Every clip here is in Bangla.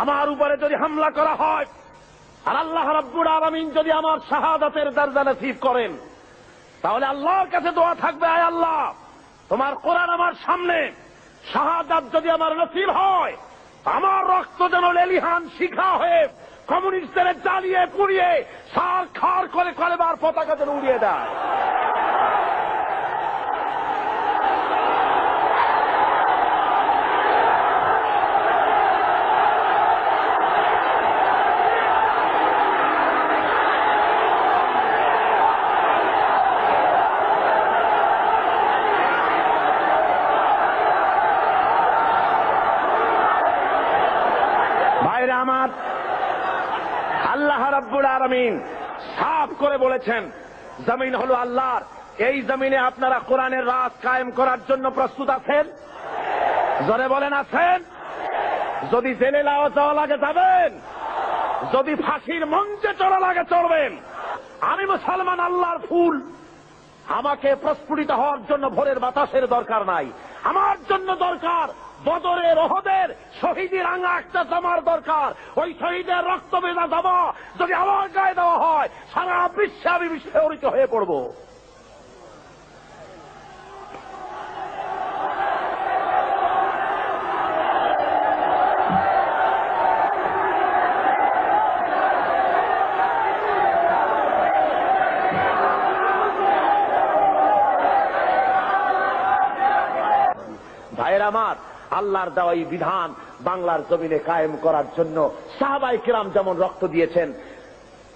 আমার উপরে যদি হামলা করা হয়, আর আল্লাহ রাব্বুল আলামিন যদি আমার শাহাদাতের দরজা নসিব করেন, তাহলে আল্লাহর কাছে দোয়া থাকবে, আয় আল্লাহ, তোমার কোরআন আমার সামনে, শাহাদাত যদি আমার নসিব হয়, আমার রক্ত যেন লেলিহান শিখা হয়ে কমিউনিস্টদের জ্বালিয়ে পুড়িয়ে সার খার করে কলেবার পতাকা যেন উড়িয়ে দেয় ভাইরা আমার আল্লাহ রাব্বুল আলামিন সাফ করে বলেছেন, জমিন হলো আল্লাহর। এই জমিনে আপনারা কোরআনের রাজ কায়েম করার জন্য প্রস্তুত আছেন? জোরে বলেন, আছেন? যদি জেলে লাওয়া যাওয়া লাগে যাবেন। যদি ফাঁসির মঞ্চে চড়া লাগে চড়বেন। আমি মুসলমান, আল্লাহর ফুল। আমাকে প্রস্ফুটিত হওয়ার জন্য ভোরের বাতাসের দরকার নাই। আমার জন্য দরকার বদরের ওহদের শহীদের আঙা একটা জমার দরকার। ওই শহীদের রক্ত বেদা জমা যদি আমার গায়ে দেওয়া হয়, সারা বিশ্বে আমি বিস্ফোরিত হয়ে পড়ব। আমার আল্লাহর দেওয়া বিধান বাংলার জমিনে কায়েম করার জন্য সাহাবাই কিরাম যেমন রক্ত দিয়েছেন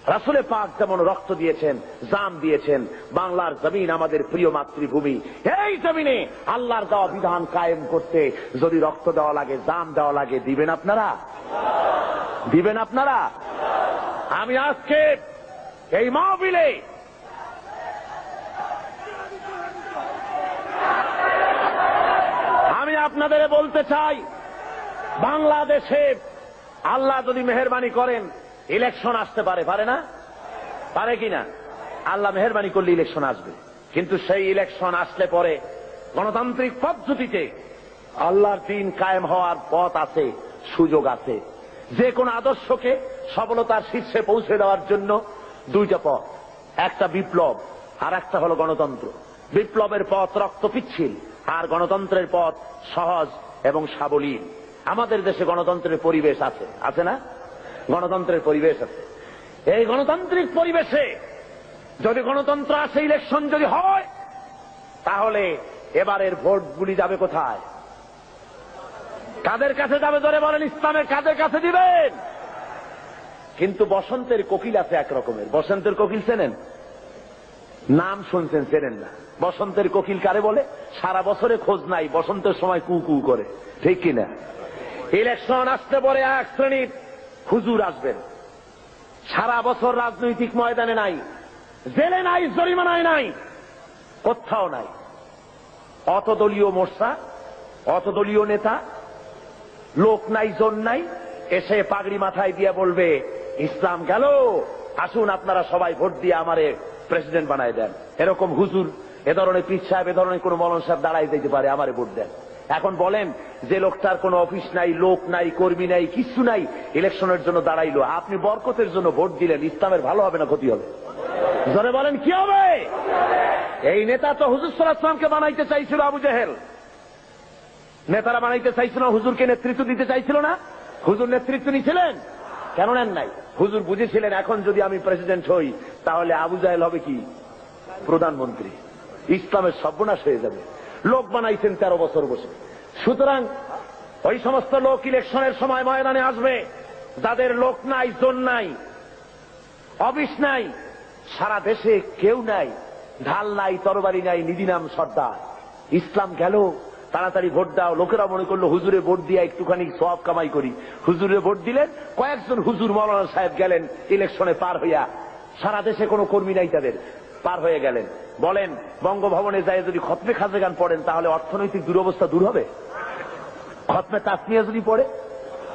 রাসুলে পাক যেমন রক্ত দিয়েছেন জাম দিয়েছেন, বাংলার জমিন আমাদের প্রিয় মাতৃভূমি। এই জমিনে আল্লাহর দেওয়া বিধান কায়েম করতে যদি রক্ত দেওয়া লাগে জাম দেওয়া লাগে, দিবেন আপনারা? দিবেন আপনারা? আমি আজকে এই মাহবিলে আমি আপনাদের বলতে চাই, বাংলাদেশে আল্লাহ যদি মেহরবানি করেন ইলেকশন আসতে পারে পারে না? পারে কিনা আল্লাহ মেহরবানি করলে ইলেকশন আসবে। কিন্তু সেই ইলেকশন আসলে পরে গণতান্ত্রিক পদ্ধতিতে আল্লাহর দিন কায়েম হওয়ার পথ আছে, সুযোগ আছে। যে কোন আদর্শকে সফলতার শীর্ষে পৌঁছে দেওয়ার জন্য দুইটা পথ। একটা বিপ্লব আর একটা হলো গণতন্ত্র। বিপ্লবের পথ রক্ত পিচ্ছিল আর গণতন্ত্রের পথ সহজ এবং সাবলীল। আমাদের দেশে গণতন্ত্রের পরিবেশ আছে। আছে না? গণতন্ত্রের পরিবেশ আছে। এই গণতান্ত্রিক পরিবেশে যদি গণতন্ত্র আসে ইলেকশন যদি হয়, তাহলে এবারের ভোটগুলি যাবে কোথায়? কাদের কাছে যাবে ধরে বলেন ইসলামের কাদের কাছে দিবেন? কিন্তু বসন্তের কোকিল আছে এক রকমের বসন্তের কোকিল চেনেন? নাম শুনছেন চেনেন না। বসন্তের কোকিল কারে বলে? সারা বছরে খোঁজ নাই, বসন্তের সময় কু কু করে। ঠিক কিনা? ইলেকশন আসতে পরে এক শ্রেণির হুজুর আসবেন। সারা বছর রাজনৈতিক ময়দানে নাই, জেলে নাই, জরিমানায় নাই, কোথাও নাই। অতদলীয় মোর্চা অত দলীয় নেতা, লোক নাই, জন নাই, এসে পাগড়ি মাথায় দিয়ে বলবে, ইসলাম গেল, আসুন আপনারা সবাই ভোট দিয়ে আমারে প্রেসিডেন্ট বানায় দেন। এরকম হুজুর, এ ধরনের পীর সাহেব, এ ধরনের কোন মলন সাহেব দাঁড়াই দিতে পারে, আমারে ভোট দেন। এখন বলেন যে লোকটার কোনো অফিস নাই, লোক নাই, কর্মী নাই, কিছু নাই, ইলেকশনের জন্য দাঁড়াইলো। আপনি বরকতের জন্য ভোট দিলেন, ইসলামের ভালো হবে না ক্ষতি হবে? জোরে বলেন, কি হবে? এই নেতা তো হুজুর সাল্লাহামকে বানাইতে চাইছিল আবু জেহেল। নেতারা বানাইতে চাইছিল হুজুরকে নেতৃত্ব দিতে চাইছিল না। হুজুর নেতৃত্ব নিয়েছিলেন কেন নেন নাই? হুজুর বুঝেছিলেন, এখন যদি আমি প্রেসিডেন্ট হই, তাহলে আবু জাহেল হবে কি? প্রধানমন্ত্রী। ইসলামের সর্বনাশ হয়ে যাবে। লোক বানাইছেন তেরো বছর বসে। সুতরাং ওই সমস্ত লোক ইলেকশনের সময় ময়দানে আসবে। যাদের লোক নাই, জোন নাই, অফিস নাই, সারা দেশে কেউ নাই, ঢাল নাই, তরবারি নাই নিদিনাম সর্দার। ইসলাম গেল। তাড়াতাড়ি ভোট দাও। লোকেরা মনে করল হুজুরে ভোট দিয়ে একটুখানি সব কামাই করি। হুজুরে ভোট দিলেন, কয়েকজন হুজুর মৌলানা সাহেব গেলেন ইলেকশনে পার হইয়া। সারা দেশে কোনো কর্মী নাই তাদের, পার হয়ে গেলেন। বলেন, বঙ্গভবনে যায় যদি খতমে খাজে গান পড়েন, তাহলে অর্থনৈতিক দুরবস্থা দূর হবে? খতমে তাসমিয়া যদি পড়ে,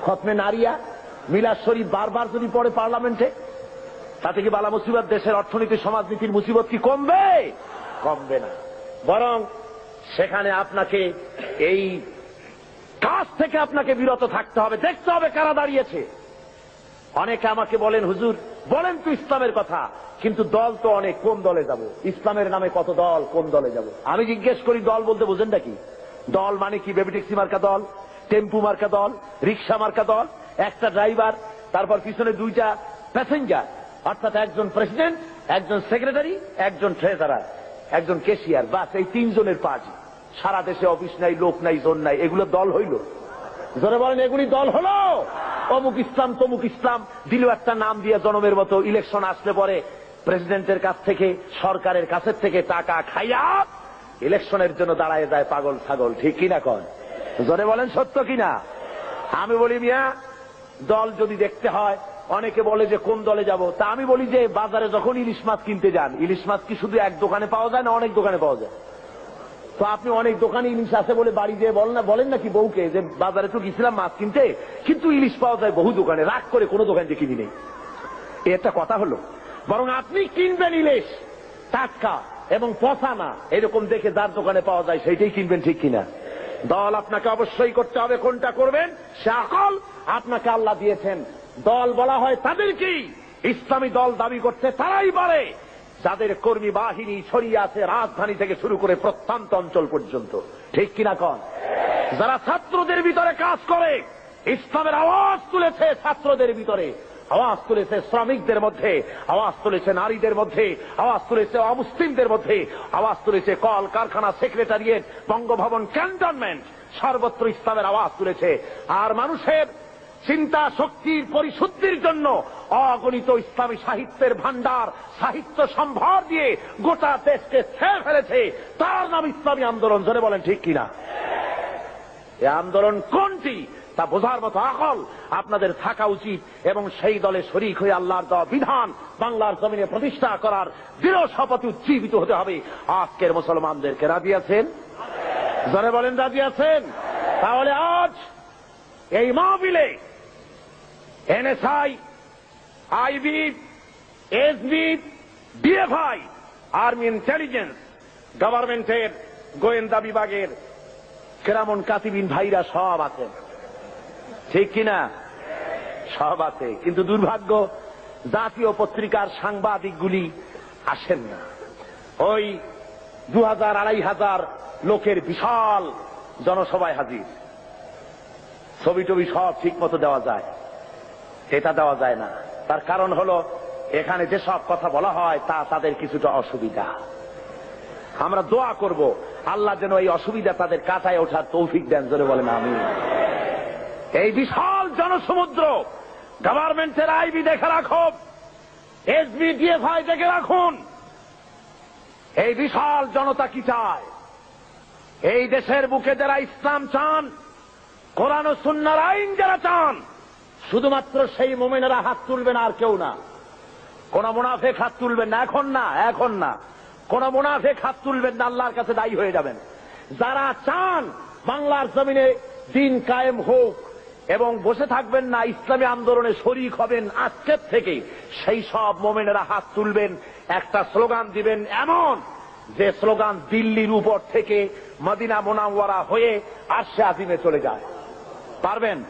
খতমে নারিয়া, মিলাদ শরীফ বারবার যদি পড়ে পার্লামেন্টে, তাতে কি বালা মুসিবত? দেশের অর্থনীতি, সমাজনীতির মুসিবত কি কমবে? কমবে না। বরং সেখানে আপনাকে এই কাজ থেকে আপনাকে বিরত থাকতে হবে। দেখতে হবে কারা দাঁড়িয়েছে। অনেকে আমাকে বলেন, হুজুর, বলেন তো ইসলামের কথা। কিন্তু দল তো অনেক, কোন দলে যাব? ইসলামের নামে কত দল, কোন দলে যাব? আমি জিজ্ঞেস করি, দল বলতে বোঝেন নাকি? দল মানে কি? বেবি ট্যাক্সি মার্কা দল, টেম্পু মার্কা দল, রিক্সা মার্কা দল, একটা ড্রাইভার, তারপর পিছনে দুইটা প্যাসেঞ্জার। অর্থাৎ একজন প্রেসিডেন্ট, একজন সেক্রেটারি, একজন ট্রেজারার। একজন কেশিয়ার, বাস, এই তিনজনের পার্টি সারা দেশে অফিস নাই, লোক নাই, জোন নাই, এগুলো দল হইল। জোরে বলেন, এগুলি দল হলো? অমুক ইসলাম, তমুক ইসলাম দিল একটা নাম দিয়ে জনমের মতো ইলেকশন আসলে পরে প্রেসিডেন্টের কাছ থেকে, সরকারের কাছের থেকে টাকা খাইয়া ইলেকশনের জন্য দাঁড়ায় যায় পাগল ছাগল, ঠিক কিনা কন? জোরে বলেন, সত্য কিনা? আমি বলি, মিয়া, দল যদি দেখতে হয় অনেকে বলে যে কোন দলে যাব? তা আমি বলি যে বাজারে যখন ইলিশ মাছ কিনতে যান, ইলিশ মাছ কি শুধু এক দোকানে পাওয়া যায় না অনেক দোকানে পাওয়া যায়? তো আপনি অনেক দোকানে ইলিশ আছে বলে বাড়ি যেয়ে বলেন না, বলেন নাকি বউকে যে বাজারে তো গেছিলাম মাছ কিনতে, কিন্তু ইলিশ পাওয়া যায় বহু দোকানে, রাগ করে কোনো দোকান যে কিনি নেই। এ একটা কথা হলো, বরং আপনি কিনবেন ইলিশ, টাটকা এবং পচা না এরকম দেখে যার দোকানে পাওয়া যায় সেইটাই কিনবেন ঠিক কিনা? দল আপনাকে অবশ্যই করতে হবে, কোনটা করবেন? সে আকল আপনাকে আল্লাহ দিয়েছেন। দল বলা হয় তাদেরকেই ইসলামী দল দাবি করতে তারাই পারে। যাদের কর্মী বাহিনী ছড়িয়ে আছে রাজধানী থেকে শুরু করে প্রত্যন্ত অঞ্চল পর্যন্ত। ঠিক কিনা কন? যারা ছাত্রদের ভিতরে কাজ করে, ইসলামের আওয়াজ তুলেছে ছাত্রদের ভিতরে। আওয়াজ তুলেছে শ্রমিকদের মধ্যে, আওয়াজ তুলেছে নারীদের মধ্যে, আওয়াজ তুলেছে অমুসলিমদের মধ্যে, আওয়াজ তুলেছে কল কারখানা সেক্রেটারিয়েট, বঙ্গভবন ক্যান্টনমেন্ট সর্বত্র ইসলামের আওয়াজ তুলেছে। আর মানুষের চিন্তা শক্তির পরিশুদ্ধির জন্য অগণিত ইসলামী সাহিত্যের ভান্ডার সাহিত্য সম্ভার দিয়ে গোটা দেশকে ছেড়ে ফেলেছে। তার নাম ইসলামী আন্দোলন ধরে বলেন ঠিক কিনা? এ আন্দোলন কোনটি? তা বোঝার মতো আকল আপনাদের থাকা উচিত এবং সেই দলে শরিক হয়ে আল্লাহর দেওয়া বিধান বাংলার জমিনে প্রতিষ্ঠা করার দৃঢ় শপথে উজ্জীবিত হতে হবে। আজকের মুসলমানদেরকে রাজি আছেন? জনে বলেন রাজি আছেন? তাহলে আজ এই মাহবিলে NSI, IB, SB DFI army intelligence, গভর্নমেন্টের গোয়েন্দা বিভাগের কেরামন কাতিবিন ভাইরা সব আছেন ঠিক কিনা সব আছে। কিন্তু দুর্ভাগ্য, জাতীয় পত্রিকার সাংবাদিকগুলি আসেন না। ওই দু হাজার আড়াই হাজার লোকের বিশাল জনসভায় হাজির। ছবি টবি সব ঠিক মতো দেওয়া যায়। এটা দেওয়া যায় না। তার কারণ হলো, এখানে যেসব কথা বলা হয়, তা তাদের কিছুটা অসুবিধা। আমরা দোয়া করব, আল্লাহ যেন এই অসুবিধা তাদের কাটায় ওঠার তৌফিক দেন, জোরে বলেন আমি এই বিশাল জনসমুদ্র গভর্নমেন্টের আইবি দেখে রাখো এসবি ডিএফআই দেখে রাখুন। এই বিশাল জনতা কি চায়? এই দেশের বুকে যারা ইসলাম চান, কোরআন সুন্নার আইন যারা চান শুধুমাত্র সেই মোমেনেরা হাত তুলবেন আর কেউ না। কোন মুনাফেক হাত তুলবেন না, এখন না এখন না। কোন মুনাফেক হাত তুলবেন না, আল্লাহর কাছে দায়ী হয়ে যাবেন। যারা চান বাংলার জমিনে দিন কায়েম হোক এবং বসে থাকবেন না, ইসলামী আন্দোলনে শরিক হবেন, আজকের থেকে সেই সব মোমেনেরা হাত তুলবেন, একটা স্লোগান দিবেন এমন যে স্লোগান দিল্লির উপর থেকে মদিনা মোনাওয়ারা হয়ে আশে আজিমে চলে যায়। পারবেন?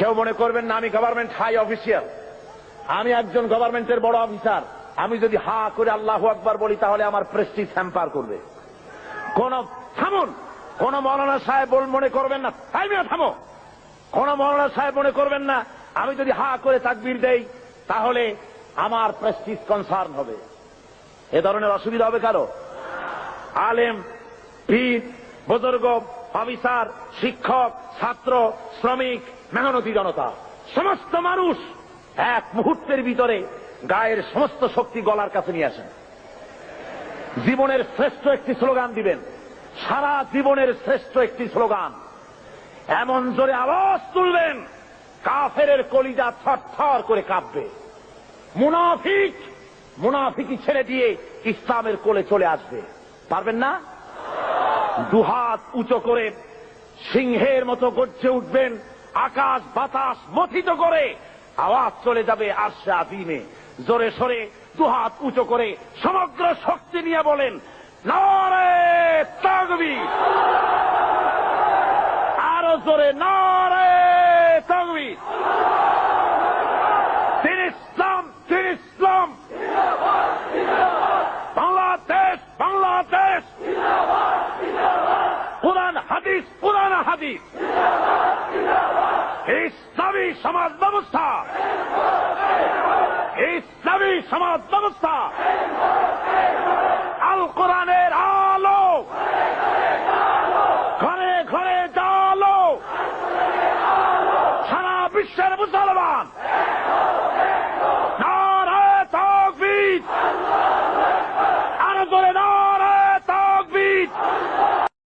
কেউ মনে করবেন না আমি গভর্নমেন্ট হাই অফিসিয়াল আমি একজন গভর্নমেন্টের বড় অফিসার আমি যদি হা করে আল্লাহ আকবার বলি, তাহলে আমার প্রেস্টিজ হ্যাম্পার করবে। কোন, থামুন! কোন মৌলানা সাহেব মনে করবেন না। তাইমিও থামো! কোন মৌলানা সাহেব মনে করবেন না, আমি যদি হা করে তাকবির দেই, তাহলে আমার প্রেস্টিজ কনসার্ন হবে। এ ধরনের অসুবিধা হবে কারও? আলেম, পীর, বুজুর্গ অফিসার শিক্ষক, ছাত্র, শ্রমিক, মেহনতি জনতা। সমস্ত মানুষ এক মুহূর্তের ভিতরে গায়ের সমস্ত শক্তি গলার কাছে নিয়ে আসেন। জীবনের শ্রেষ্ঠ একটি স্লোগান দিবেন। সারা জীবনের শ্রেষ্ঠ একটি স্লোগান। এমন জোরে আওয়াজ তুলবেন কাফের কলিজা থর করে কাঁপবে। মুনাফিক মুনাফিকি ছেড়ে দিয়ে ইসলামের কোলে চলে আসবে। পারবেন না? দুহাত উঁচু করে সিংহের মতো গর্জে উঠবেন। আকাশ, বাতাস মথিত করে আওয়াজ চলে যাবে আরশে আদিমে জোরে সরে দুহাত উঁচু করে সমগ্র শক্তি নিয়ে বলেন, নারে তাগবি জোরে, নারে তকবীর! ব্যবস্থা ইসলামী সমাজ ব্যবস্থা